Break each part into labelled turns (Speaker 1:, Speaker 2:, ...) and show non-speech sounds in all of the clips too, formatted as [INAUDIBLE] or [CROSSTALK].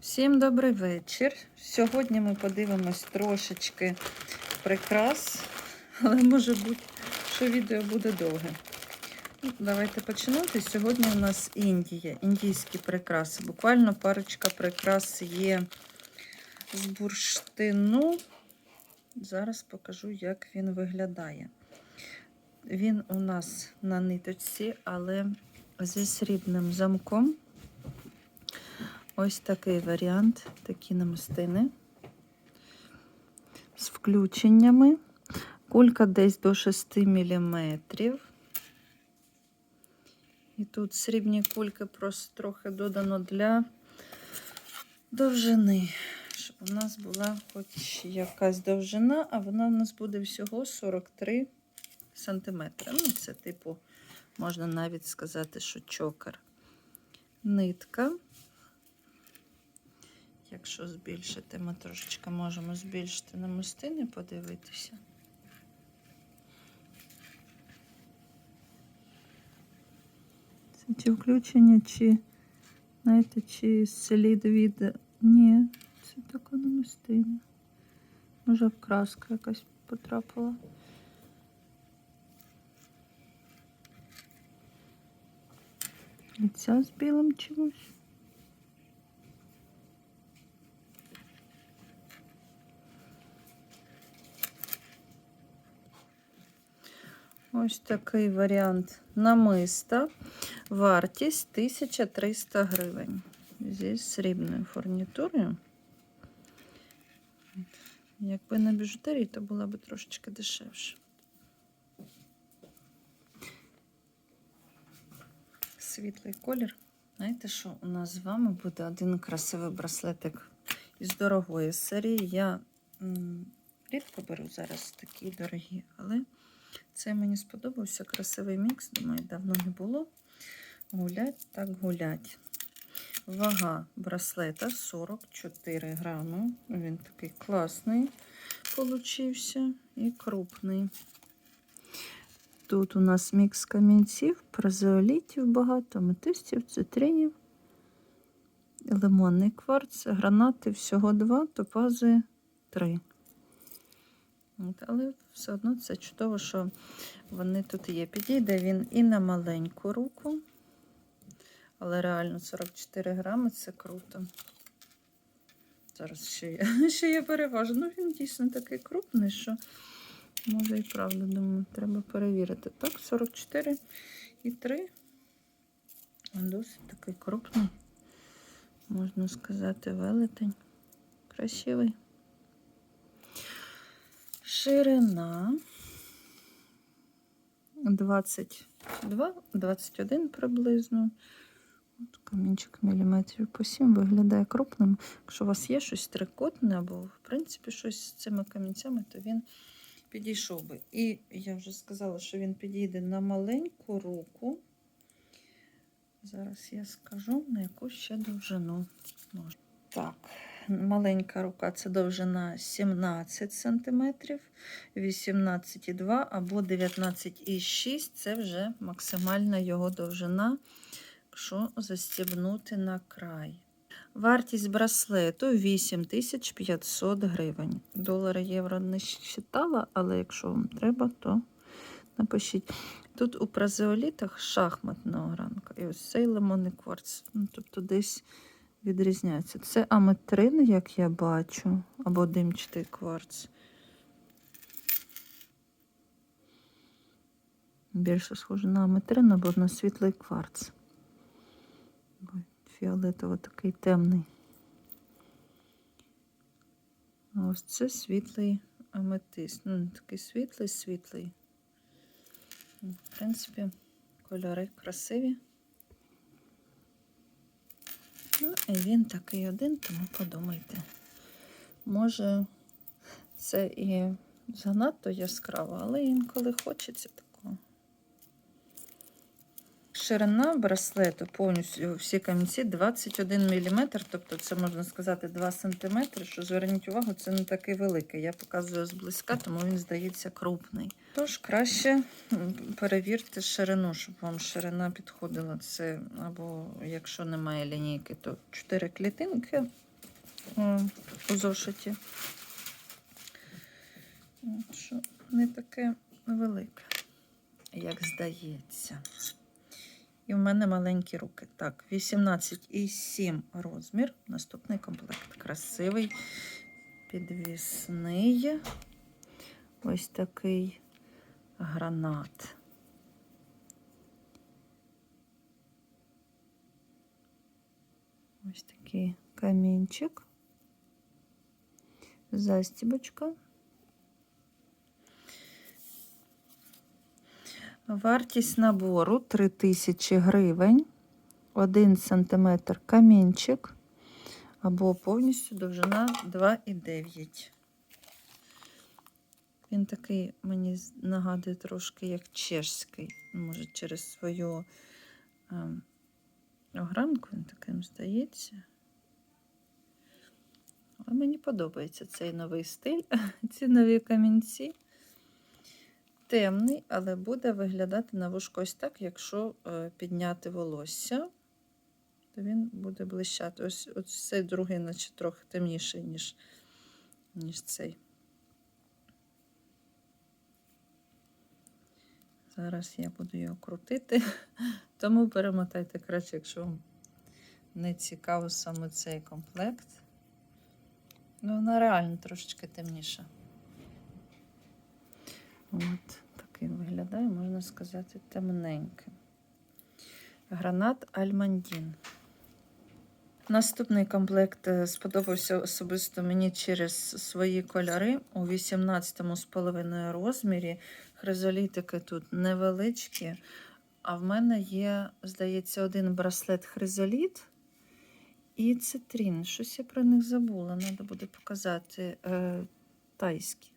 Speaker 1: Всім добрий вечір. Сьогодні ми подивимось трошечки прикрас, але може бути, що відео буде довге. Ну, Давайте починати. Сьогодні у нас Індія, індійські прикраси. Буквально парочка прикрас є з бурштину. Зараз покажу, як він виглядає. Він у нас на ниточці, але зі срібним замком. Ось такий варіант, такі намистини з включеннями. Кулька десь до 6 мм. І тут срібні кульки просто трохи додано для довжини, щоб у нас була хоч якась довжина, а вона у нас буде всього 43 см. Ну, це, типу, можна навіть сказати, що чокер. Нитка. Якщо збільшити, ми трошечки можемо збільшити намистини, подивитися. Це ті включення, чи, знаєте, чи слід від. Ні, це така намистина. Може, в краску якась потрапила. І ця з білим чимось. Ось такий варіант намиста. Вартість 1300 гривень. Зі срібною фурнітурою. Якби на біжутерії, то була б трошечки дешевше. Світлий колір. Знаєте, що у нас з вами буде один красивий браслетик із дорогої серії. Я рідко беру зараз такі дорогі, але це мені сподобався красивий мікс. Думаю, давно не було. Гулять так гулять. Вага браслета 44 грами. Він такий класний получився і крупний. Тут у нас мікс камінців, празеолітів багато, аметистів, цитринів, лимонний кварц, гранати всього два, топази три. Але все одно це чудово, що вони тут є. Підійде він і на маленьку руку, але реально 44 грами це круто. Зараз ще є, [LAUGHS] ще є переважно. Ну, він дійсно такий крупний, що може і правда, думаю, треба перевірити. Так, 44 і 3. Досить такий крупний, можна сказати, велетень. Красивий. Ширина 22, 21 приблизно. От камінчик міліметрів по 7 виглядає крупним. Якщо у вас є щось трикотне, або, в принципі, щось з цими камінцями, то він підійшов би. І я вже сказала, що він підійде на маленьку руку. Зараз я скажу, на яку ще довжину можна. Так, маленька рука це довжина 17 см, 18,2 або 19,6 це вже максимальна його довжина, якщо застібнути на край. Вартість браслету 8500 гривень. Долари євро не считала, але якщо вам треба, то напишіть. Тут у празеолітах шахматна огранка. І ось цей лимонний кварц. Ну, тобто десь відрізняється. Це аметрин, як я бачу, або димчатий кварц. Більше схоже на аметрин або на світлий кварц. Фіолетово такий темний. А ось це світлий аметист. Ну, такий світлий, світлий. В принципі, кольори красиві. Ну, і він такий один, тому подумайте. Може, це і занадто яскраво, але інколи хочеться. Ширина браслету повністю всі камінці 21 мм, тобто це можна сказати 2 см, що зверніть увагу, це не такий великий. Я показую зблизька, тому він здається крупний. Тож краще перевірте ширину, щоб вам ширина підходила. Це або якщо немає лінійки, то 4 клітинки е, у зошиті. От, що не таке велике, як здається. І в мене маленькі руки. Так, 18,7 розмір. Наступний комплект. Красивий, підвісний. Ось такий гранат. Ось такий камінчик. Застібочка. Вартість набору 3000 гривень, 1 см камінчик або повністю довжина 2,9. Він такий, мені нагадує трошки як чешський. Може, через свою ем, огранку він таким здається. Але мені подобається цей новий стиль, [LAUGHS] ці нові камінці темний, але буде виглядати на вушко ось так, якщо е, підняти волосся, то він буде блищати. Ось, ось цей другий, наче трохи темніший, ніж, ніж цей. Зараз я буду його крутити, [LAUGHS] тому перемотайте краще, якщо вам не цікаво саме цей комплект. Ну, вона реально трошечки темніша. От такий виглядає, можна сказати, темненький. Гранат Альмандін. Наступний комплект е, сподобався особисто мені через свої кольори у 18,5 розмірі. Хризолітики тут невеличкі. А в мене є, здається, один браслет хризоліт і цитрін. Щось я про них забула, треба буде показати е, тайські.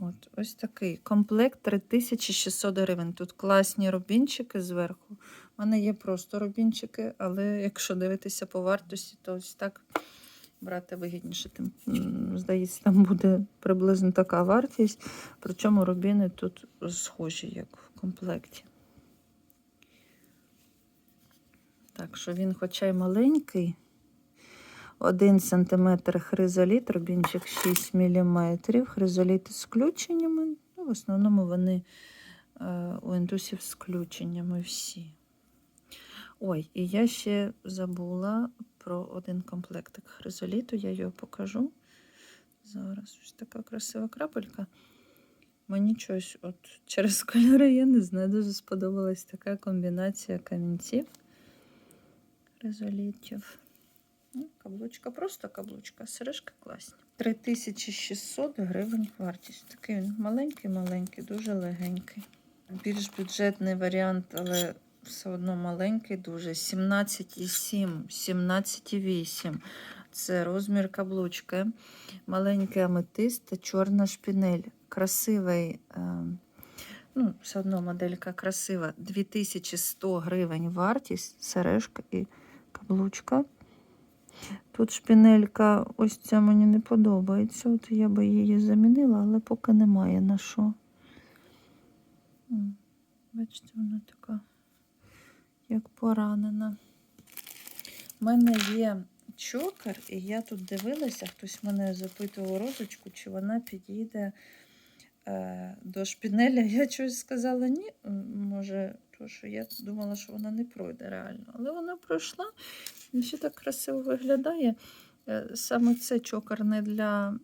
Speaker 1: От, ось такий комплект 3600 гривень. Тут класні рубінчики зверху. У мене є просто рубінчики, але якщо дивитися по вартості, то ось так брати вигідніше. Тим, здається, там буде приблизно така вартість. Причому рубіни тут схожі, як в комплекті. Так що він, хоча й маленький, 1 см хризоліт, рубінчик 6 мм. Хризоліти з включеннями. Ну, в основному вони е, у індусів з включеннями всі. Ой, і я ще забула про один комплектик хризоліту, я його покажу. Зараз ось така красива крапелька. Мені щось от через кольори, я не знаю, дуже сподобалась така комбінація камінців хризолітів. Ну, Каблучка, просто каблучка, сережки класні. 3600 гривень вартість. Такий він маленький-маленький, дуже легенький. Більш бюджетний варіант, але все одно маленький, дуже. 17,7, 17,8. Це розмір каблучки. Маленький аметист та чорна шпінель. Красивий. Е, ну, все одно моделька красива. 2100 гривень вартість, сережка і каблучка. Тут шпінелька, ось ця мені не подобається. От я би її замінила, але поки немає на що. Бачите, вона така, як поранена. У мене є чокер, і я тут дивилася, хтось мене запитував розочку, чи вона підійде е, до шпінеля. [LAUGHS] Я щось сказала ні. Може, то що я думала, що вона не пройде реально. Але вона пройшла і ще так красиво виглядає. Е, Саме це чокер не для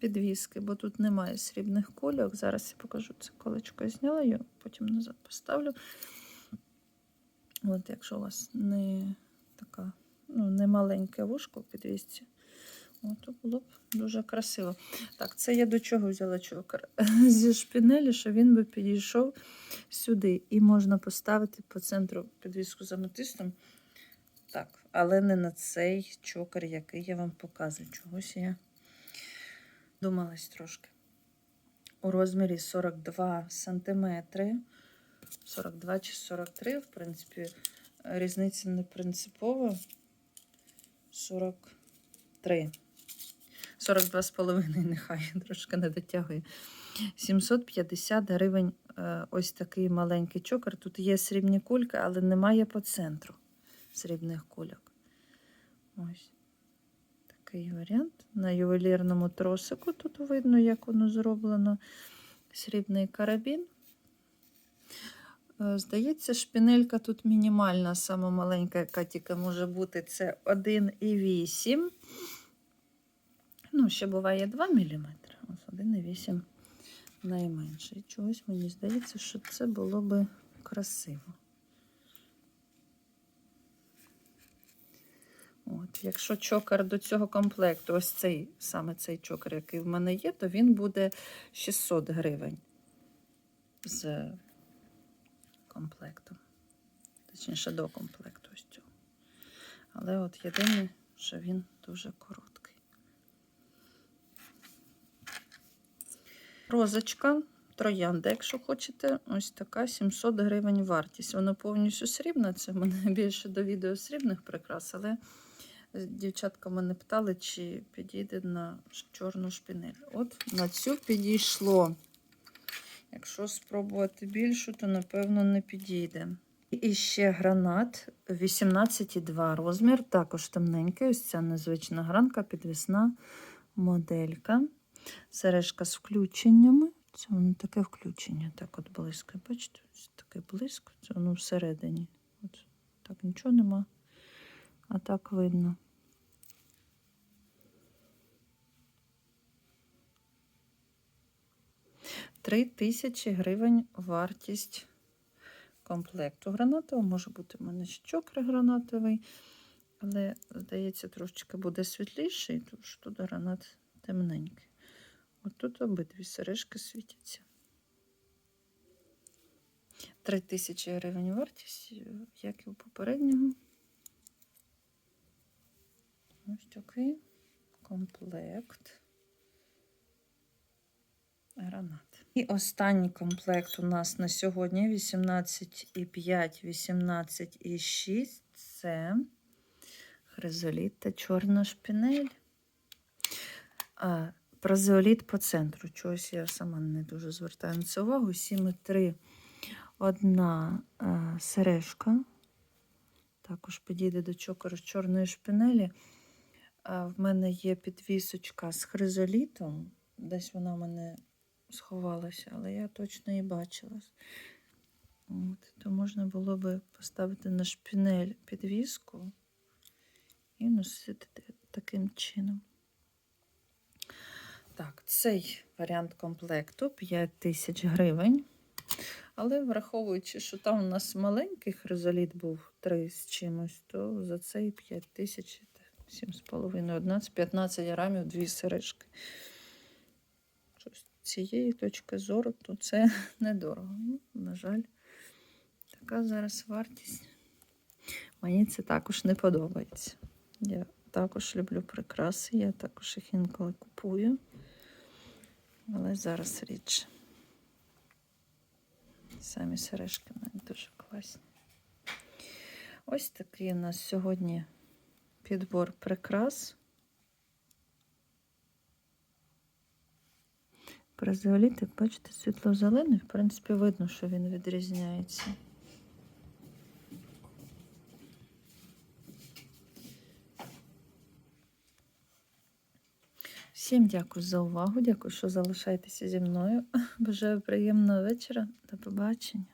Speaker 1: підвіски, бо тут немає срібних кульок. Зараз я покажу це колечко. Я зняла його, потім назад поставлю. От, якщо у вас не така, ну, не маленьке вушко в підвісці, от, то було б дуже красиво. Так, це я до чого взяла чокер? [LAUGHS] Зі шпінелі, що він би підійшов сюди. І можна поставити по центру підвіску з аметистом. Так, але не на цей чокер, який я вам показую. Чогось я думалась трошки. У розмірі 42 сантиметри. 42 чи 43, в принципі, різниця не принципова. 43. 42 з половиною, [LAUGHS] нехай трошки не дотягує. 750 гривень е, ось такий маленький чокер. Тут є срібні кульки, але немає по центру срібних кульок. Ось такий варіант. На ювелірному тросику тут видно, як воно зроблено. Срібний карабін. Е, Здається, шпінелька тут мінімальна, сама маленька, яка тільки може бути, це 1,8. Ну, ще буває 2 мм. Ось 1,8 найменший. Чогось мені здається, що це було би красиво. От, якщо чокер до цього комплекту, ось цей саме цей чокер, який в мене є, то він буде 600 гривень з комплектом. Точніше, до комплекту ось цього. Але от єдине, що він дуже короткий. Розочка, троянда, якщо хочете, ось така 700 гривень вартість. Вона повністю срібна. Це в мене [LAUGHS] більше до відео срібних прикрас, але дівчатка мене питали, чи підійде на чорну шпинель. От на цю підійшло. Якщо спробувати більшу, то напевно не підійде. І ще гранат 18,2 розмір, також темненький. Ось ця незвична гранка, підвісна моделька. Сережка з включеннями. Це воно таке включення. Так от близько. Бачите, ось таке близько. Це воно всередині. От так нічого нема. А так видно. Три тисячі гривень вартість комплекту гранатового. Може бути в мене ще чокер гранатовий, але, здається, трошечки буде світліший, тому що тут гранат темненький. От тут обидві сережки світяться. Три тисячі гривень вартість, як і у попереднього. Ось такий комплект. Гранат. І останній комплект у нас на сьогодні 18,5, 18,6. Це хризоліт та чорна шпінель. А, Празеоліт по центру. Чогось я сама не дуже звертаю на це увагу. 7,3 одна а, сережка. Також підійде до чокеру з чорної шпинелі. А, в мене є підвісочка з хризолітом. Десь вона в мене сховалася, але я точно її бачила. От, то можна було би поставити на шпінель підвіску і носити таким чином. Так, цей варіант комплекту 5 тисяч гривень. Але враховуючи, що там у нас маленький хризоліт був 3 з чимось, то за цей 5 тисяч 7,5, 11, 15 грамів, дві сережки. З цієї точки зору, то це [LAUGHS] недорого. Ну, на жаль, така зараз вартість. Мені це також не подобається. Я також люблю прикраси, я також їх інколи купую. Але зараз річ. Самі сережки навіть дуже класні. Ось такий у нас сьогодні підбор прикрас. Прозеолітик, бачите, світло-зелений, в принципі, видно, що він відрізняється. Всім дякую за увагу. Дякую, що залишаєтеся зі мною. [LAUGHS] Бажаю приємного вечора. До побачення.